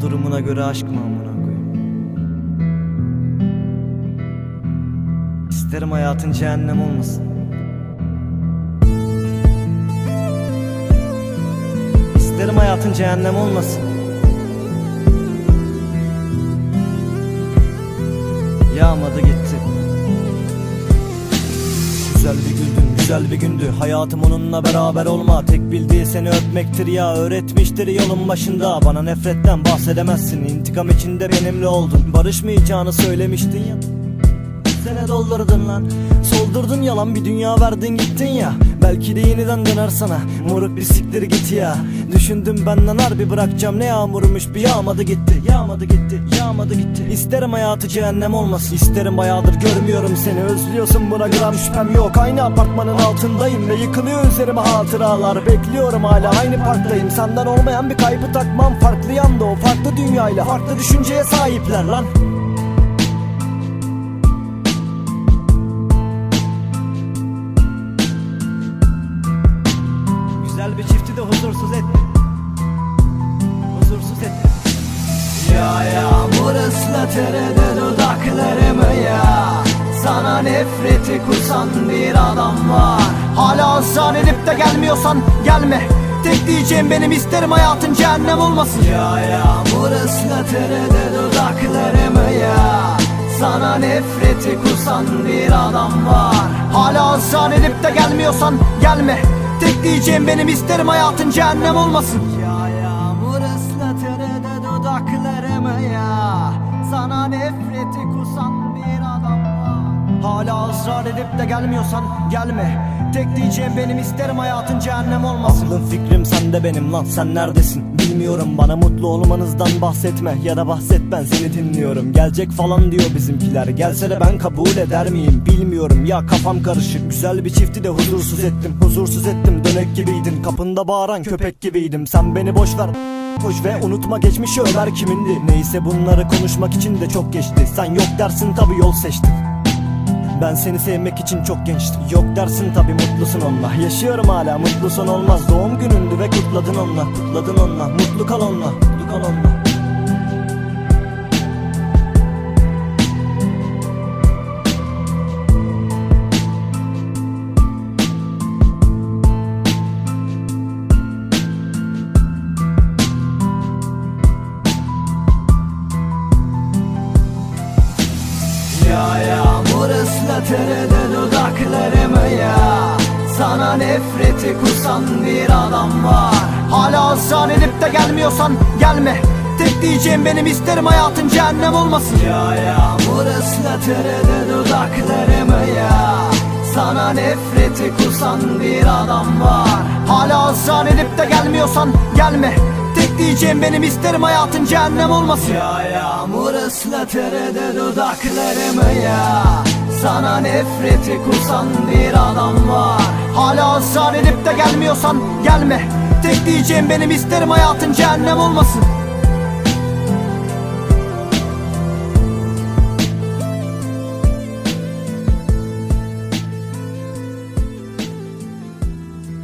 Durumuna göre aşk mı amına koyayım? İsterim hayatın cehennem olmasın. İsterim hayatın cehennem olmasın. Yağmadı gitti. Güzel bir gündün, güzel bir gündü Hayatım onunla beraber olma. Tek bildiği seni öpmektir ya Öğretmiştir yolun başında. Bana nefretten bahsedemezsin İntikam içinde benimle oldun. Barışmayacağını söylemiştin ya. Sene doldurdun lan Soldurdun yalan bir dünya verdin gittin ya Belki de yeniden döner sana. Moruk bir siktir git ya. Düşündüm benden harbi bırakacağım. Ne yağmurmuş bir yağmadı gitti. Yağmadı gitti yağmadı gitti. İsterim hayatı cehennem olmasın. İsterim bayağıdır görmüyorum seni. Özlüyorsun buna gram şüphem yok. Aynı apartmanın altındayım Ve yıkılıyor üzerime hatıralar. Bekliyorum hala aynı parktayım. Senden olmayan bir kaybı takmam. Farklı yanda o farklı dünyayla Farklı düşünceye sahipler lan huzursuz etti Huzursuz etti Ya yağmur ıslatırsın dudaklarımı ya. Sana nefreti kusan bir adam var. Hala ısrar edip de gelmiyorsan gelme. Tek diyeceğim benim isterim hayatın cehennem olmasın. Ya yağmur ıslatırsın dudaklarımı ya. Sana nefreti kusan bir adam var. Hala ısrar edip de gelmiyorsan gelme Tek diyeceğim benim isterim hayatın cehennem olmasın. Ya yağmur ıslatır dudaklarımı ya. Sana nefreti kusan bir adam var. Hala ısrar edip de gelmiyorsan gelme. Tek diyeceğim benim isterim hayatın cehennem olmasın. Aklın fikrim sende benim lan sen neredesin Bilmiyorum. Bana mutlu olmanızdan bahsetme Ya da bahset ben seni dinliyorum. Gelecek falan diyor bizimkiler. Gelse de ben kabul eder miyim? Bilmiyorum. Ya kafam karışık. Güzel bir çifti de huzursuz ettim. Huzursuz ettim. Dönek gibiydin. Kapında bağıran köpek gibiydim. Sen beni boş ver. Koş ve unutma geçmişi. Ömer kimindi. Neyse bunları konuşmak için de çok geçti. Sen yok dersin tabi yol seçtin ben seni sevmek için çok gençtim. Yok dersin tabi mutlusun onunla. Yaşıyorum hala mutlu son olmaz. Doğum günündü ve kutladın onunla. Kutladın onunla. Mutlu kal onunla. Mutlu kal onunla ıslatır dudaklarımı ya? Sana nefreti kusan bir adam var. Hala ısrar edip de gelmiyorsan gelme. Tek diyeceğim benim isterim hayatın cehennem olmasın. Ya yağmur ıslatır dudaklarımı ya. Sana nefreti kusan bir adam var. Hala ısrar edip de gelmiyorsan gelme. Tek diyeceğim benim isterim hayatın cehennem olmasın. Ya yağmur ıslatır dudaklarımı ya Sana nefreti kusan bir adam var. Hala ısrar edip de gelmiyorsan gelme. Tek diyeceğim benim isterim hayatın cehennem olmasın